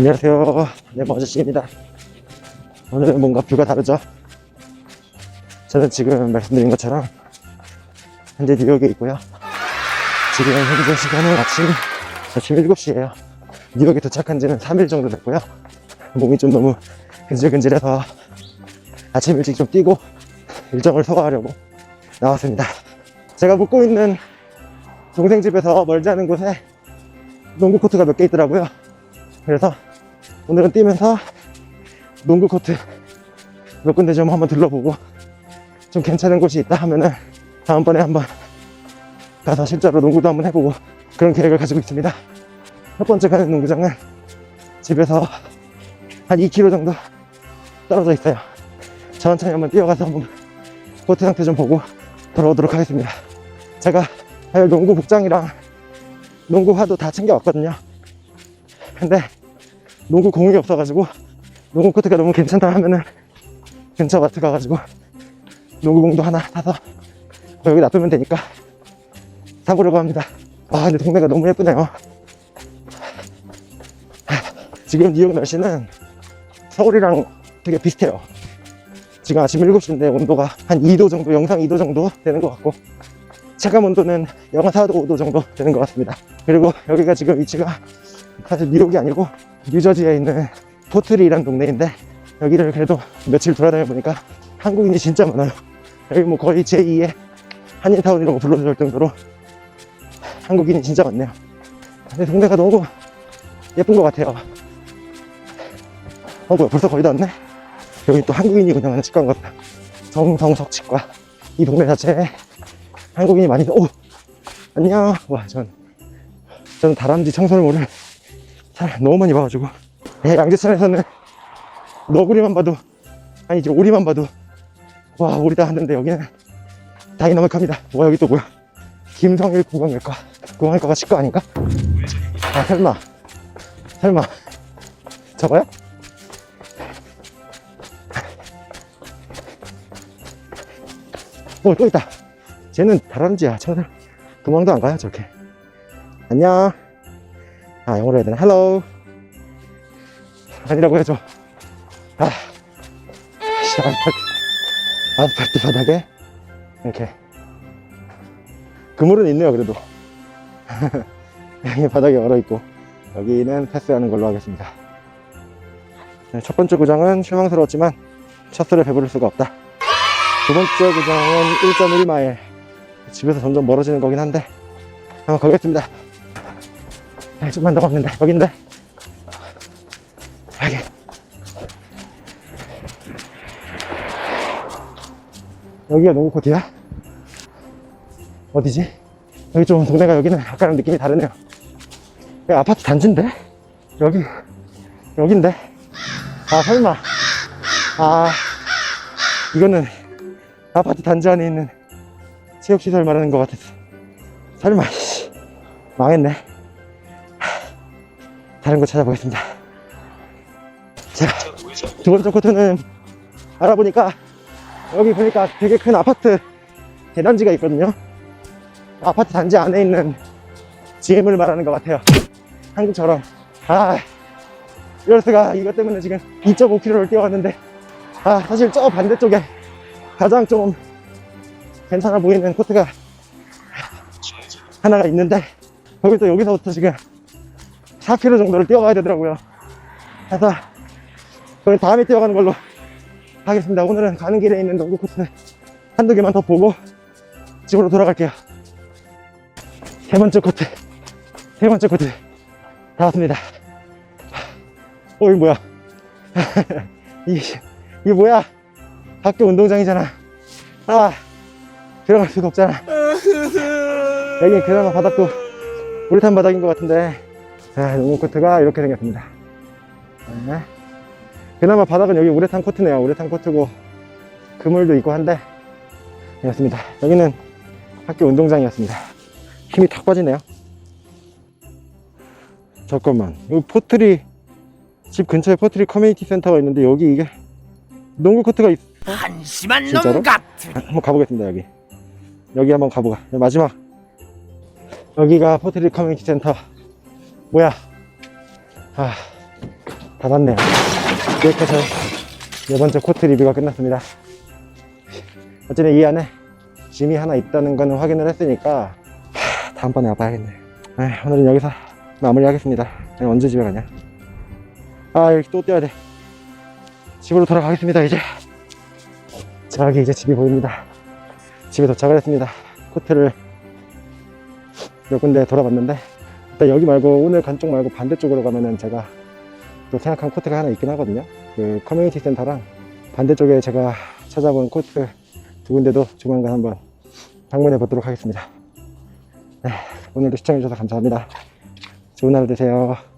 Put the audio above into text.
안녕하세요. 네모 아저씨입니다. 오늘은 뭔가 뷰가 다르죠? 저는 지금 말씀드린 것처럼 현재 뉴욕에 있고요. 지금 현재 시간은 아침, 아침 7시에요. 뉴욕에 도착한 지는 3일 정도 됐고요. 몸이 좀 너무 근질근질해서 아침 일찍 좀 뛰고 일정을 소화하려고 나왔습니다. 제가 묵고 있는 동생 집에서 멀지 않은 곳에 농구 코트가 몇 개 있더라고요. 그래서 오늘은 뛰면서 농구 코트 몇 군데 좀 한번 둘러보고 좀 괜찮은 곳이 있다 하면은 다음번에 한번 가서 실제로 농구도 한번 해보고 그런 계획을 가지고 있습니다. 첫 번째 가는 농구장은 집에서 한 2km 정도 떨어져 있어요. 천천히 한번 뛰어가서 한번 코트 상태 좀 보고 돌아오도록 하겠습니다. 제가 농구 복장이랑 농구 화도 다 챙겨왔거든요. 근데 농구 공이 없어가지고 농구 코트가 너무 괜찮다 하면은 근처 마트 가가지고 농구공도 하나 사서 여기 놔두면 되니까 사보려고 합니다. 아 근데 동네가 너무 예쁘네요. 지금 뉴욕 날씨는 서울이랑 되게 비슷해요. 지금 아침 7시인데 온도가 한 2도 정도, 영상 2도 정도 되는 것 같고 체감 온도는 영하 4도, 5도 정도 되는 것 같습니다. 그리고 여기가 지금 위치가 사실 뉴욕이 아니고 뉴저지에 있는 포트리라는 동네인데 여기를 그래도 며칠 돌아다녀 보니까 한국인이 진짜 많아요. 여기 뭐 거의 제2의 한인타운이라고 불러줄 정도로 한국인이 진짜 많네요. 근데 동네가 너무 예쁜 것 같아요. 어 뭐야 벌써 거의 다 왔네? 여기 또 한국인이 운영하는 치과인가 보다. 정성석 치과. 이 동네 자체에 한국인이 많이 오 안녕 와 전 저는 다람쥐 청설모를 잘 너무 많이 봐가지고 네, 양재천에서는 너구리만 봐도 아니 이제 오리만 봐도 와 오리다 하는데 여기는 다이나믹합니다 와 여기 또 뭐야 김성일 구강외과 구강외과가 치과 아닌가? 아 설마 설마 저거요? 어, 또 있다. 쟤는 다람쥐야. 청설 도망도 안 가요, 저렇게. 안녕. 아, 영어로 해야 되나? 헬로. 아니라고 해줘. 아, 씨, 아스팔트. 아스팔트 바닥에 이렇게 그물은 있네요, 그래도. 여기 바닥에 얼어 있고 여기는 패스하는 걸로 하겠습니다. 네, 첫 번째 구장은 실망스러웠지만 첫 술에 배부를 수가 없다. 두 번째 구장은 1.1마일. 집에서 점점 멀어지는 거긴 한데, 한번 가보겠습니다. 네, 좀만 더 걷는데, 여긴데. 여기. 여기가 농구 코트야? 어디지? 여기 좀 동네가 여기는 아까랑 느낌이 다르네요. 여기 아파트 단지인데? 여기, 여긴데? 아, 설마. 아, 이거는 아파트 단지 안에 있는 체육시설 말하는 것 같았어. 설마, 씨. 망했네. 다른 거 찾아보겠습니다. 자, 두 번째 코트는 알아보니까 여기 보니까 되게 큰 아파트 대단지가 있거든요. 아파트 단지 안에 있는 GM을 말하는 것 같아요. 한국처럼. 아, 이럴 수가 이것 때문에 지금 2.5km를 뛰어갔는데, 아, 사실 저 반대쪽에 가장 좀 괜찮아 보이는 코트가 하나가 있는데 거기서 여기서부터 지금 4km 정도를 뛰어가야 되더라고요. 그래서 그걸 다음에 뛰어가는 걸로 하겠습니다. 오늘은 가는 길에 있는 농구 코트 한두 개만 더 보고 집으로 돌아갈게요. 세 번째 코트, 세 번째 코트 다 왔습니다. 어, 이거 뭐야? 이게, 이게 뭐야? 학교 운동장이잖아. 아, 들어갈 수가 없잖아. 여기 그나마 바닥도 우레탄 바닥인 것 같은데, 자, 농구 코트가 이렇게 생겼습니다. 네. 그나마 바닥은 여기 우레탄 코트네요. 우레탄 코트고, 그물도 있고 한데, 이렇습니다. 여기는 학교 운동장이었습니다. 힘이 탁 빠지네요. 잠깐만, 여기 포트리, 집 근처에 포트리 커뮤니티 센터가 있는데, 여기 이게 농구 코트가 있, 한심한 진짜로? 놈 같으니 한번 가보겠습니다 여기 여기 한번 가보가 마지막 여기가 포트리 커뮤니티 센터 뭐야 아 닫았네요. 이렇게 해서 네 번째 코트 리뷰가 끝났습니다. 어쨌든 이 안에 짐이 하나 있다는 거는 확인을 했으니까 하, 다음번에 와봐야겠네. 에이, 오늘은 여기서 마무리하겠습니다. 내가 언제 집에 가냐? 아 여기 또 뛰어야 돼. 집으로 돌아가겠습니다 이제. 저기 이제 집이 보입니다. 집에 도착을 했습니다. 코트를 몇 군데 돌아봤는데 여기 말고 오늘 간 쪽 말고 반대쪽으로 가면은 제가 또 생각한 코트가 하나 있긴 하거든요. 그 커뮤니티 센터랑 반대쪽에 제가 찾아본 코트 두 군데도 조만간 한번 방문해 보도록 하겠습니다. 네, 오늘도 시청해주셔서 감사합니다. 좋은 하루 되세요.